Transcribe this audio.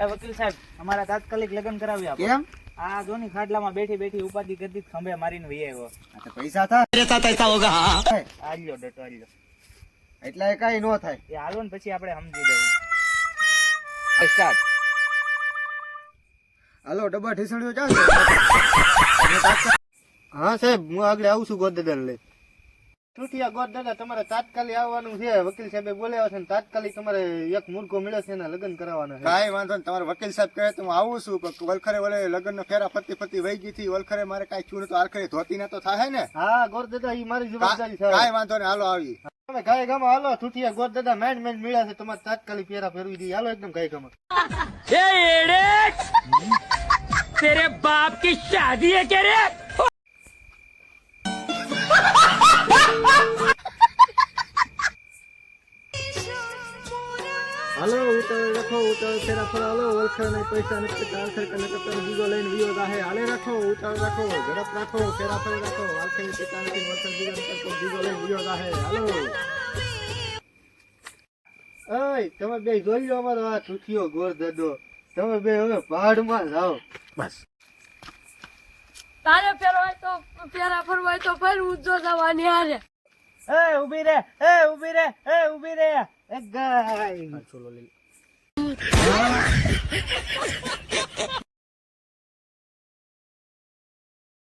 એ વકીલ સાહેબ અમારા તાત્કાલિક લગ્ન કરાવી આપો. કેમ? આ જોની ખાટલામાં બેઠી બેઠી ઉપાધિ કરતી ખંભે મારીને વહી આવ્યો આ તો પૈસા થાય. આલ્યો ડટો આલ્યો. એટલે એ કઈ નો થાય. એ હાલો ને પછી આપણે સમજી લેવું. સ્ટાર્ટ હાલો ડબ્બા ઠીસણીઓ ચાલશે. હા સાહેબ હું આગળ આવું છું ગોદદાદા લઈ. ચૂંટિયા ગોદદાદા તમારે તાત્કાલિક આવવાનું છે. વકીલ સાહેબે બોલાવ્યા છે તાત્કાલિક તમારે એક મુર્ગો મળ્યો છે એના લગ્ન કરાવવાના છે. કાંઈ વાંધો નહીં. તમારે વકીલ સાહેબ કહે તો હું આવું છું પણ વલખરે વલે લગ્ન નો ફેરા ફરતી ફરતી વહી ગઈ હતી વલખરે મારે કાંઈ થયું તો આખરે ધોતી ના તો થાય ને? હા ગોરદાદા એ મારી જવાબદારી છે કાંઈ વાંધો નહીં હાલો આવી. તમે ગાય ગામાં હાલો તૂટિયા ગોર દાદા મેન મેન મળ્યા છે. તમારે તાત્કાલિક ફેરા ફેરવી દઈએ. હાલો એકદમ ગાય ગામાં હાલો ઉતાવળ રખો ઉતાવળ છે રખો હલો ઓળખે નહીં પૈસા નથી આલખર કને કતર બીજો લઈને વિયો રાહે હાલે રાખો ઉતાવળ રાખો ઝડપ રાખો ફેરા ફરે રાખો આલખરની પિતા નથી વલખર બીજો કતર બીજો લઈને વિયો રાહે હલો. ઓય તમે બે જોઈ લો અમારો આ ચૂઠિયો ગોર દડો. તમે બે હવે પહાડમાં જાઓ. બસ. તારે ફેરવાય તો ફેરા ફરવાય તો ફેર ઉજો જવાની હારે. એ ઊભી રે એ ઊભી રે એ ઊભી રે. એ ગાય